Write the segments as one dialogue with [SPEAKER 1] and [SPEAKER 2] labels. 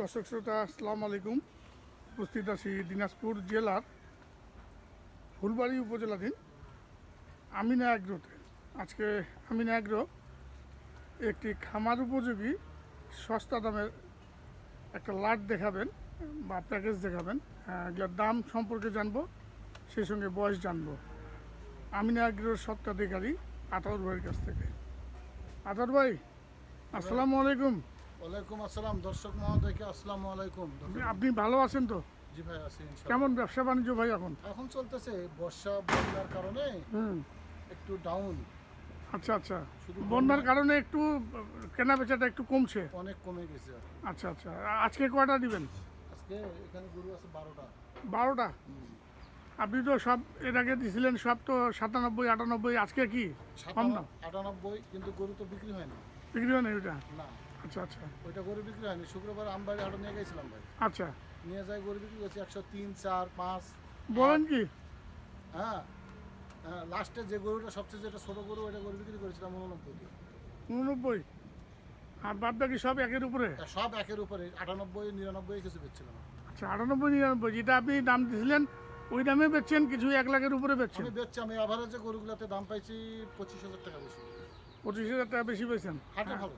[SPEAKER 1] দর্শক শ্রোতা, আসসালামু আলাইকুম। উপস্থিত আছি দিনাজপুর জেলার ফুলবাড়ি উপজেলাধীন আমিনা অ্যাগ্রোতে আজকে আমিনা অ্যাগ্রো একটি খামার উপযোগী, সস্তা দামের একটা লাট দেখাবেন বা প্যাকেজ দেখাবেন। যার দাম সম্পর্কে জানব, সেই সঙ্গে বয়স জানব। আমিনা অ্যাগ্রোর সত্ত্বাধিকারী আতাউর ভাইয়ের কাছ থেকে। আতাউর ভাই, আসসালামু আলাইকুম।
[SPEAKER 2] ওয়ালাইকুম আসসালাম দর্শক মহোদয়কে আসসালামু আলাইকুম।
[SPEAKER 1] আপনি- ভালো আছেন তো?
[SPEAKER 2] জি ভাই আছি
[SPEAKER 1] কেমন ব্যবসা বাণিজ্য ভাই এখন?
[SPEAKER 2] এখন চলতেছে বর্ষা বন্যার কারণে একটু ডাউন
[SPEAKER 1] আচ্ছা আচ্ছা। বন্যার কারণে একটু কেনা বেচাটা একটু কমছে?
[SPEAKER 2] অনেক কমে গেছে
[SPEAKER 1] আচ্ছা আচ্ছা। আজকে কয়টা দিবেন?
[SPEAKER 2] আজকে এখানে গরু আছে বারোটা।
[SPEAKER 1] বারোটা? আপনি তো সব এর আগে দিছিলেন সব তো সাতানব্বই আটানব্বই আজকে কি? কম
[SPEAKER 2] আটানব্বই কিন্তু গরু তো বিক্রি হয় না
[SPEAKER 1] বিক্রি হয় না ওইটা?
[SPEAKER 2] না।
[SPEAKER 1] আচ্ছা আচ্ছা।
[SPEAKER 2] ওইটা গরু বিক্রি হয়নি। শুক্রবার আমবাড়ি হাটে নিয়ে গেছিলাম ভাই।
[SPEAKER 1] আচ্ছা।
[SPEAKER 2] নিয়ে যাই গরু বিক্রি করছি একশো তিন চার পাঁচ।
[SPEAKER 1] বলেন কি?
[SPEAKER 2] হ্যাঁ হ্যাঁ লাস্টে যে গরুটা সবচেয়ে যেটা ছোটো গরু ওইটা গরু বিক্রি করেছিলাম উননব্বই
[SPEAKER 1] উননব্বই? আর বাদ বাকি সব একের উপরে?
[SPEAKER 2] সব একের উপরে। আটানব্বই নিরানব্বই কিছু বেচছিলাম।
[SPEAKER 1] আচ্ছা আটানব্বই নিরানব্বই যেটা আপনি দাম দিয়েছিলেন ওই দামে বেচছেন কিছু এক লাখের উপরে বেচছেন?
[SPEAKER 2] আমি বেচছি আমি অ্যাভারেজে গরুগুলোতে দাম পাইছি পঁচিশ হাজার টাকা বেশি।
[SPEAKER 1] পঁচিশ হাজার টাকা বেশি পেয়েছেন
[SPEAKER 2] হাটে ভালো।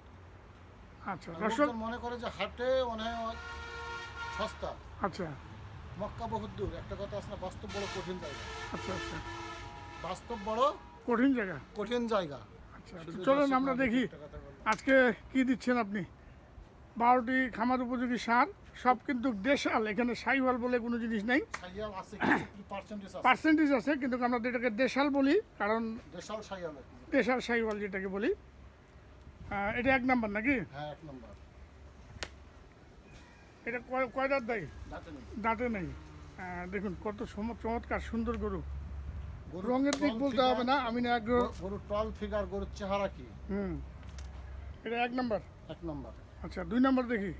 [SPEAKER 1] আচ্ছা দর্শক
[SPEAKER 2] মনে করে যে হাটে অনেক সস্তা।
[SPEAKER 1] আচ্ছা।
[SPEAKER 2] মক্কা বহুত দূর একটা কথা আছে না বাস্তব বড় কঠিন জায়গা।
[SPEAKER 1] আচ্ছা আচ্ছা।
[SPEAKER 2] বাস্তব বড়
[SPEAKER 1] কঠিন জায়গা?
[SPEAKER 2] কঠিন জায়গা।
[SPEAKER 1] আচ্ছা
[SPEAKER 2] শুধু
[SPEAKER 1] চলেন আমরা দেখি। আজকে কি দিচ্ছেন আপনি? বারোটি খামার উপযোগী সার সব কিন্তু দেশাল এখানে সাইওয়াল বলে কোনো জিনিস নেই।
[SPEAKER 2] পার্সেন্টেজ আছে
[SPEAKER 1] কিন্তু আমরা তো এটাকে দেশাল বলি কারণ
[SPEAKER 2] দেশাল
[SPEAKER 1] সাইওয়াল যেটাকে বলি এটা এক নাম্বার নাকি?
[SPEAKER 2] হ্যাঁ এক নম্বর।
[SPEAKER 1] এটা কয় দাঁত দেয়
[SPEAKER 2] দাঁতে নেই।
[SPEAKER 1] দেখুন কত চমৎকার সুন্দর গরু। রঙের দিক বলতে হবে না আমি না আগ্রহ
[SPEAKER 2] গরু- টল ফিগার গরুর চেহারা কি?
[SPEAKER 1] হুম। এটা এক নাম্বার?
[SPEAKER 2] এক নম্বর।
[SPEAKER 1] আচ্ছা দুই নাম্বার দেখি।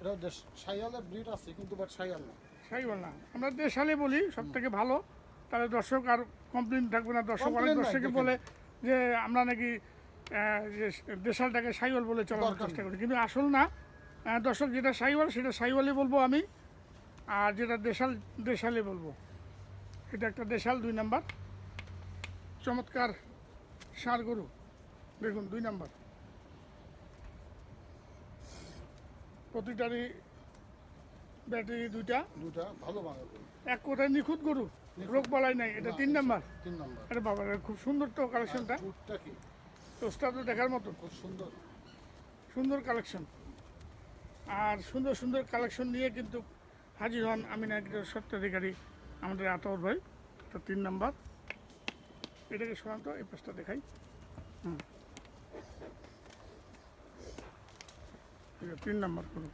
[SPEAKER 2] এটা দেশ সাইয়ালের ব্রিড আছে কিন্তু বাট সাইয়াল না।
[SPEAKER 1] সাইওয়াল না। আমরা দেশালে বলি সব থেকে ভালো। তাহলে দর্শক আর কমপ্লেন থাকবে না। দর্শক অনেক দর্শকে বলে যে আমরা নাকি দেশালটাকে সাইওয়াল বলে চলানোর চেষ্টা করি। কিন্তু আসল না। দর্শক যেটা সাইওয়াল সেটা সাইওয়ালই বলব আমি। আর যেটা দেশাল দেশালে বলব। এটা একটা দেশাল দুই নাম্বার। চমৎকার সার গরু। দেখুন দুই নাম্বার। প্রতিটারই ব্যাটারি দুইটা।
[SPEAKER 2] দুটা ভালো
[SPEAKER 1] এক কোথায় নিখুঁত গরু। রোগ বালাই নাই। এটা তিন নাম্বার।
[SPEAKER 2] তিন নাম্বার।
[SPEAKER 1] আরে বাবা খুব সুন্দর তো কালেকশনটা
[SPEAKER 2] কি?
[SPEAKER 1] টোস্টটা তো দেখার মতো
[SPEAKER 2] খুব সুন্দর।
[SPEAKER 1] সুন্দর কালেকশন। আর সুন্দর সুন্দর কালেকশন নিয়ে কিন্তু হাজির হন আমি না একজন সত্যাধিকারী আমাদের আতর ভাই এটা তিন নাম্বার। এটাকে শোনান তো এই পাশটা দেখাই। হুম। তিন নাম্বার করুন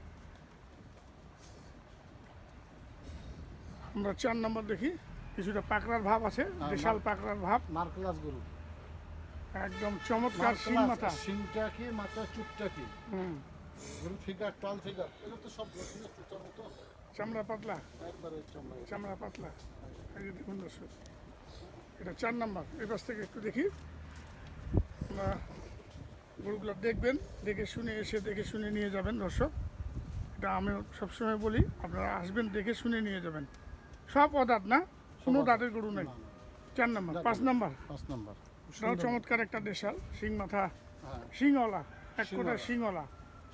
[SPEAKER 1] আমরা চার নাম্বার দেখি। কিছুটা পাকড়ার ভাব আছে বিশাল পাকড়ার ভাব।
[SPEAKER 2] মার্কেলাস গরু।
[SPEAKER 1] একদম চমৎকার সিং মাথা।
[SPEAKER 2] সিংটা কি মাথা চুপটা কি?
[SPEAKER 1] হুম।
[SPEAKER 2] ফিগার টল ফিগার এটা তো সব
[SPEAKER 1] চামড়া পাতলা?
[SPEAKER 2] চামড়া।
[SPEAKER 1] পাতলা। এই দেখুন দর্শক এটা চার নাম্বার। এই পাশ থেকে একটু দেখি। আমরা গরুগুলো দেখবেন দেখে শুনে এসে দেখে শুনে নিয়ে যাবেন দর্শক। এটা আমি সবসময় বলি আপনারা আসবেন দেখে শুনে নিয়ে যাবেন। সব অদাঁত না? কোনো। দাঁতের গরু নেই। চার নাম্বার পাঁচ। নাম্বার।
[SPEAKER 2] পাঁচ নম্বর।
[SPEAKER 1] এটাও চমৎকার একটা দেশাল শিং মাথা
[SPEAKER 2] হ্যাঁ।
[SPEAKER 1] শিংওয়ালা এক
[SPEAKER 2] শিংওয়ালা।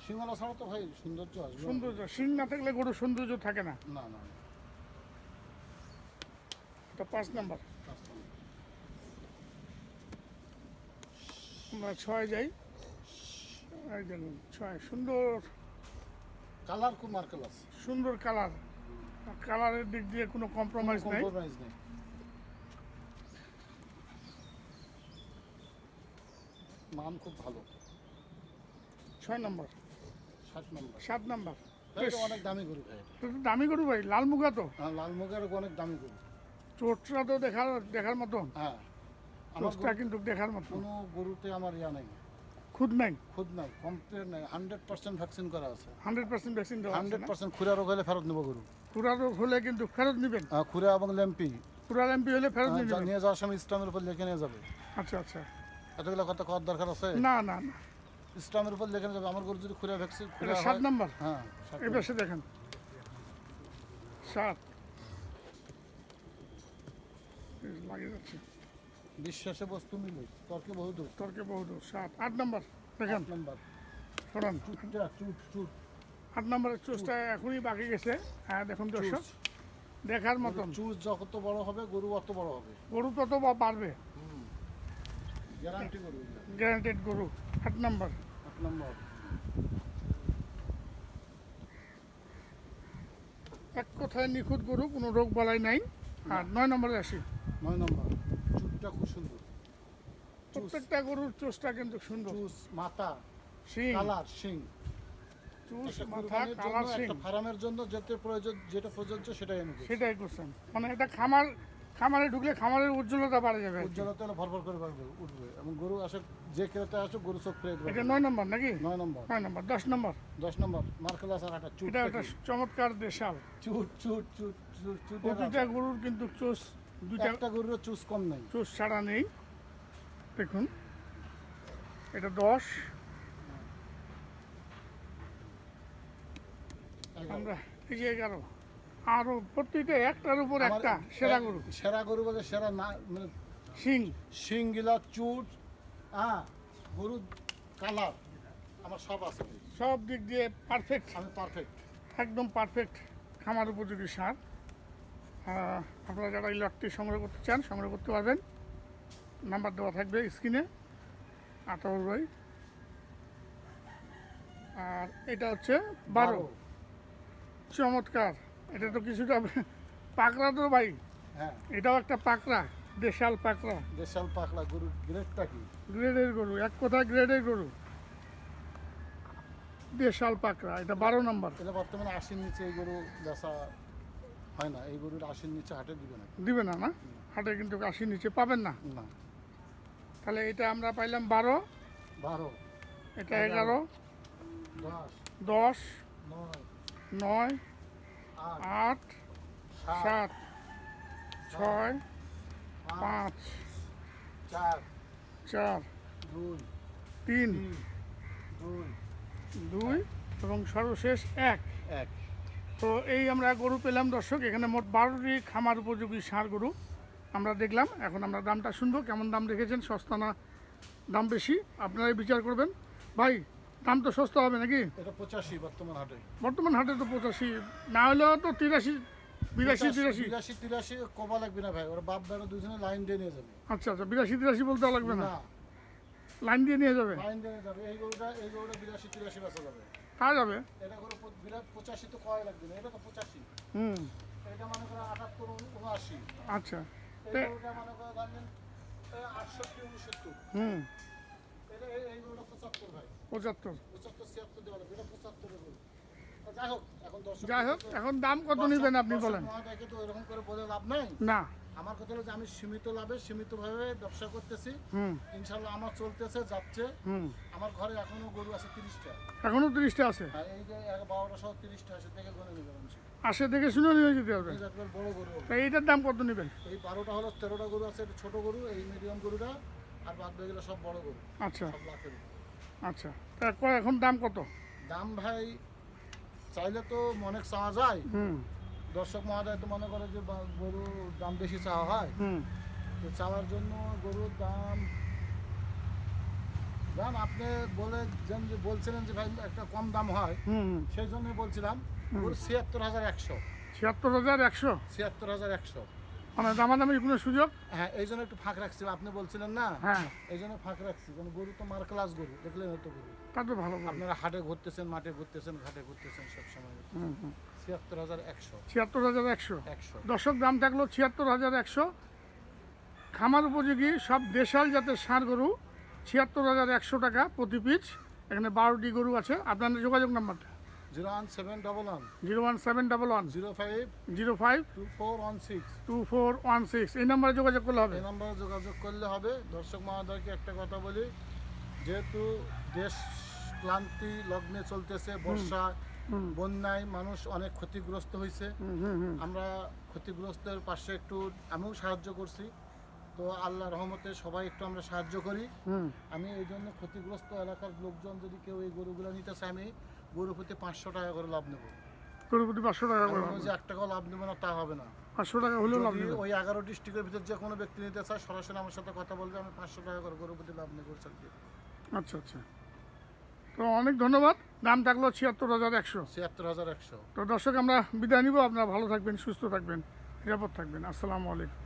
[SPEAKER 1] শিংওয়ালা
[SPEAKER 2] ছাড়া তো ভাই সৌন্দর্য
[SPEAKER 1] সৌন্দর্য শিং না থাকলে গরু সৌন্দর্য থাকে না।
[SPEAKER 2] না না।
[SPEAKER 1] এটা পাঁচ নাম্বার। আমরা ছয় যাই। দেখুন ছয় সুন্দর।
[SPEAKER 2] কালার খুব মার্কেলাস
[SPEAKER 1] সুন্দর কালার। কালারের দিক দিয়ে কোনো কম্প্রোমাইজ নাই।
[SPEAKER 2] কম্প্রোমাইজ নেই। মান খুব ভালো।
[SPEAKER 1] ছয় নম্বর।
[SPEAKER 2] সাত নম্বর।
[SPEAKER 1] সাত নাম্বার।
[SPEAKER 2] অনেক দামি গরু। ভাই
[SPEAKER 1] দামি গরু ভাই লাল মুগা তো?
[SPEAKER 2] হ্যাঁ অনেক দামি গরু।
[SPEAKER 1] চোটটা তো দেখার দেখার মতন।
[SPEAKER 2] হ্যাঁ।
[SPEAKER 1] চোটটা কিন্তু দেখার মতন।
[SPEAKER 2] কোনো গরুতে আমার ইয়া নাই।
[SPEAKER 1] খুদ নাই?
[SPEAKER 2] খুদ নাই কমপ্লেন নাই। হান্ড্রেড পার্সেন্ট ভ্যাকসিন করা আছে।
[SPEAKER 1] হান্ড্রেড পার্সেন্ট ভ্যাকসিন দেওয়া
[SPEAKER 2] হান্ড্রেড পার্সেন্ট খুরা রোগ হলে ফেরত নেব গরু।
[SPEAKER 1] খুরা রোগ হলে কিন্তু ফেরত নেবেন?
[SPEAKER 2] খুরা এবং ল্যাম্পি।
[SPEAKER 1] খুরা এমপি হলে ফেরত নিয়ে
[SPEAKER 2] যা- যাওয়ার সময় স্টামের উপর লিখে নিয়ে যাবে।
[SPEAKER 1] আচ্ছা আচ্ছা।
[SPEAKER 2] এতগুলো কথা করার দরকার আছে?
[SPEAKER 1] না না না।
[SPEAKER 2] স্টামের উপর লেখানো যাবে আমার গরু যদি খুলে ভ্যাকসিন খুলে
[SPEAKER 1] সাত নাম্বার।
[SPEAKER 2] হ্যাঁ
[SPEAKER 1] এই পাশে দেখেন। সাত। লাগিয়ে যাচ্ছে।
[SPEAKER 2] বিশ্বাসে বস্তু মিলে তর্কে বহু দূর
[SPEAKER 1] তর্কে বহুত সাত। আট নাম্বার দেখেন।
[SPEAKER 2] নাম্বার।
[SPEAKER 1] সরান।
[SPEAKER 2] চুটটা চুট চুট।
[SPEAKER 1] আট নম্বরের চুজটা এখনই বাকি গেছে। হ্যাঁ দেখুন দর্শক দেখার মতন।
[SPEAKER 2] চুজ যত বড় হবে গরু অত বড় হবে।
[SPEAKER 1] গরু তত বা পারবে
[SPEAKER 2] গ্যারান্টি গরু
[SPEAKER 1] গ্যারান্টেড গরু আট নম্বর।
[SPEAKER 2] এক নম্বর।
[SPEAKER 1] এক কথায় নিখুঁত গরু কোনো রোগ বালাই নাই। আর নয় নম্বরে আসি।
[SPEAKER 2] নয় নম্বর চুটটা খুব সুন্দর।
[SPEAKER 1] প্রত্যেকটা গরুর চোষটা কিন্তু সুন্দর।
[SPEAKER 2] চুজ মাথা
[SPEAKER 1] শিং।
[SPEAKER 2] কালার শিং।
[SPEAKER 1] চুষ মাথা কালার শিং।
[SPEAKER 2] ফার্মের জন্য যেটা প্রয়োজন যেটা প্রযোজ্য সেটাই দিই
[SPEAKER 1] সেটাই করছেন। মানে এটা খামার খামারে ঢুকলে খামারের উজ্জ্বলতা বাড়ে যাবে
[SPEAKER 2] উজ্জ্বলতা হলে ভরভর করে বাড়বে উঠবে। এবং গরু আসে যে ক্রেতা আসে গরু ফেলে দেবে।
[SPEAKER 1] এটা নয় নম্বর নাকি?
[SPEAKER 2] নয় নম্বর।
[SPEAKER 1] নয় নম্বর দশ নম্বর।
[SPEAKER 2] দশ নম্বর মার্কেলাস আর একটা চুট
[SPEAKER 1] এটা একটা চমৎকার দেশাল।
[SPEAKER 2] চুট চুট চুট চুট চুট
[SPEAKER 1] প্রতিটা গরুর কিন্তু চোষ দুইটা
[SPEAKER 2] একটা গরুর চুজ কম নেই।
[SPEAKER 1] চোষ ছাড়া নেই। দেখুন এটা দশ। আমরা এই যে এগারো। আরও প্রত্যেকটা একটার উপর একটা সেরা গরু।
[SPEAKER 2] সেরা গরু বলে সেরা না মানে
[SPEAKER 1] সিং
[SPEAKER 2] শিংগিলা চুট হ্যাঁ গরু কালার আমার সব আছে।
[SPEAKER 1] সব দিক দিয়ে পারফেক্ট
[SPEAKER 2] আমি পারফেক্ট
[SPEAKER 1] একদম পারফেক্ট খামার উপযোগী সার। আপনারা যারা এই লটটি সংগ্রহ করতে চান সংগ্রহ করতে পারবেন। নাম্বার দেওয়া থাকবে স্ক্রিনে আঠারো ভাই। আর এটা হচ্ছে বারো। চমৎকার। এটা তো কিছুটা পাকড়া তো ভাই।
[SPEAKER 2] হ্যাঁ।
[SPEAKER 1] এটাও একটা পাকড়া দেশাল পাকড়া।
[SPEAKER 2] দেশাল পাকড়া গরুর গ্রেডটা কি?
[SPEAKER 1] গ্রেডের গরু এক কথায় গ্রেডের গরু। দেশাল পাকড়া এটা বারো নম্বর।
[SPEAKER 2] এটা বর্তমানে আশির নিচে এই গরু বেচা হয় না এই গরুর আশির নিচে হাটে দিবে না।
[SPEAKER 1] দিবে না না? হাটে কিন্তু আশির নিচে পাবেন না।
[SPEAKER 2] না।
[SPEAKER 1] তাহলে এটা আমরা পাইলাম বারো।
[SPEAKER 2] বারো।
[SPEAKER 1] এটা এগারো।
[SPEAKER 2] দশ।
[SPEAKER 1] দশ।
[SPEAKER 2] নয়।
[SPEAKER 1] নয়।
[SPEAKER 2] আট সাত
[SPEAKER 1] ছয়
[SPEAKER 2] পাঁচ চার
[SPEAKER 1] চার
[SPEAKER 2] দুই
[SPEAKER 1] তিন
[SPEAKER 2] দুই
[SPEAKER 1] দুই এবং সর্বশেষ এক।
[SPEAKER 2] এক।
[SPEAKER 1] তো এই আমরা গরু পেলাম দর্শক এখানে মোট বারোটি খামার উপযোগী ষাঁড় গরু আমরা দেখলাম। এখন আমরা দামটা শুনব কেমন দাম রেখেছেন সস্তা না দাম বেশি আপনারাই বিচার করবেন। ভাই দাম তো সস্তা হবে নাকি?
[SPEAKER 2] এটা পঁচাশি বর্তমান হাটে।
[SPEAKER 1] বর্তমান হাটে তো পঁচাশি। না হলেও তো তিরাশি বিরাশি তিরাশি।
[SPEAKER 2] বিরাশি তিরাশি কবা লাগবে না ভাই। ওরা বাপ বেড়া দুজনে লাইন দিয়ে নিয়ে যাবে।
[SPEAKER 1] আচ্ছা আচ্ছা বিরাশি তিরাশি বলতে লাগবে না? লাইন দিয়ে নিয়ে যাবে?
[SPEAKER 2] লাইন দিয়ে যাবে। এই গরুটা এই গরুটা বিরাশি তিরাশি বেচা যাবে।
[SPEAKER 1] তা যাবে?
[SPEAKER 2] এটা করে বিরাট পঁচাশি তো কয় লাগবে না। এটা তো পঁচাশি।
[SPEAKER 1] হুম।
[SPEAKER 2] এটা মনে করো আটাত্তর উন- উনআশি।
[SPEAKER 1] আচ্ছা।
[SPEAKER 2] এই গরুটা মনে করো ধরেন আটষট্টি উনসত্তর।
[SPEAKER 1] হুম।
[SPEAKER 2] পঁচাত্তর গরু যাই হোক এখন দর্শক
[SPEAKER 1] যাই হোক এখন দাম কত নেবেন আপনি বলেন?
[SPEAKER 2] তো এরকম করে বলে লাভ নাই।
[SPEAKER 1] না।
[SPEAKER 2] আমার কথা হলো যে আমি সীমিত লাভে সীমিতভাবে ব্যবসা করতেছি।
[SPEAKER 1] হুম।
[SPEAKER 2] ইনশাল্লাহ আমার চলতেছে যাচ্ছে। আমার ঘরে এখনও গরু আছে তিরিশটা।
[SPEAKER 1] এখনও তিরিশটা আছে?
[SPEAKER 2] এই যে বারোটা সহ তিরিশটা আছে দেখে গনে নেবে মানুষ
[SPEAKER 1] আসে দেখে শুনে নিয়ে যেতে হবে।
[SPEAKER 2] বড় গরু।
[SPEAKER 1] এইটার দাম কত নেবেন?
[SPEAKER 2] এই বারোটা হলো তেরোটা গরু আছে ছোট গরু এই মিডিয়াম গরুটা। আর বাদ বাকিগুলো সব বড় গরু।
[SPEAKER 1] আচ্ছা।
[SPEAKER 2] সব লাখের
[SPEAKER 1] আচ্ছা। তা ক- এখন দাম কত?
[SPEAKER 2] দাম ভাই চাইলে তো অনেক চাওয়া যায়।
[SPEAKER 1] হুম।
[SPEAKER 2] দর্শক মহাদয় তো মনে করে যে গরু দাম বেশি চাওয়া হয়।
[SPEAKER 1] হুম।
[SPEAKER 2] তো চাওয়ার জন্য গরুর দাম দাম আপনি বলে যে বলছিলেন যে ভাই একটা কম দাম হয়। সেই জন্য বলছিলাম। গরু ছিয়াত্তর হাজার একশো।
[SPEAKER 1] ছিয়াত্তর হাজার একশো?
[SPEAKER 2] ছিয়াত্তর হাজার একশো।
[SPEAKER 1] মানে দামাদামি কোনো সুযোগ?
[SPEAKER 2] হ্যাঁ এই জন্য একটু ফাঁক রাখছি। আপনি বলছিলেন না?
[SPEAKER 1] হ্যাঁ।
[SPEAKER 2] এই জন্য ফাঁক রাখছি। কারণ গরু তো মার ক্লাস গরু দেখলেন হয়তো গরু।
[SPEAKER 1] তা তো ভালো
[SPEAKER 2] আপনারা হাটে ঘুরতেছেন মাঠে ঘুরতেছেন ঘাটে ঘুরতেছেন সব সময়।
[SPEAKER 1] হুম হুম।
[SPEAKER 2] ছিয়াত্তর হাজার একশো।
[SPEAKER 1] ছিয়াত্তর হাজার একশো।
[SPEAKER 2] একশো।
[SPEAKER 1] দর্শক দাম থাকল ছিয়াত্তর হাজার একশো। খামার উপযোগী সব দেশাল জাতের ষাঁড় গরু। ছিয়াত্তর হাজার একশো টাকা প্রতি পিচ। এখানে বারোটি গরু আছে। আপনাদের যোগাযোগ নাম্বারটা?
[SPEAKER 2] Zero one seven double one.
[SPEAKER 1] Zero one seven double one.
[SPEAKER 2] Zero five
[SPEAKER 1] zero five
[SPEAKER 2] two four one six
[SPEAKER 1] two four one six. এই নাম্বারে যোগাযোগ করলে হবে?
[SPEAKER 2] এই নম্বরে যোগাযোগ করলে হবে। দর্শক মহোদয়কে একটা কথা বলি যেহেতু দেশ ক্লান্তি লগ্নে চলতেছে বর্ষা বন্যায় মানুষ অনেক ক্ষতিগ্রস্ত হয়েছে। আমরা ক্ষতিগ্রস্তের পাশে একটু আমিও সাহায্য করছি। তো আল্লাহ রহমতে সবাই একটু আমরা সাহায্য করি। আমি এই জন্য ক্ষতিগ্রস্ত এলাকার লোকজন যদি কেউ এই গরুগুলো নিতে চায় আমি গরু প্রতি পাঁচশো টাকা করে লাভ নেব।
[SPEAKER 1] গরু প্রতি পাঁচশো টাকা করে
[SPEAKER 2] যে এক টাকাও লাভ নেব না তা হবে না।
[SPEAKER 1] পাঁচশো টাকা হলেও লাভ নেবে।
[SPEAKER 2] ওই এগারো ডিস্ট্রিক্টের ভিতর যে কোনো ব্যক্তি নিতে চায় সরাসরি আমার সাথে কথা বলবে আমি পাঁচশো টাকা করে গরু প্রতি লাভ নেব
[SPEAKER 1] আচ্ছা আচ্ছা। তো অনেক ধন্যবাদ। দাম থাকল ছিয়াত্তর হাজার একশো।
[SPEAKER 2] ছিয়াত্তর হাজার একশো।
[SPEAKER 1] তো দর্শক আমরা বিদায় নিব। আপনারা ভালো থাকবেন সুস্থ থাকবেন নিরাপদ থাকবেন। আসসালামু আলাইকুম।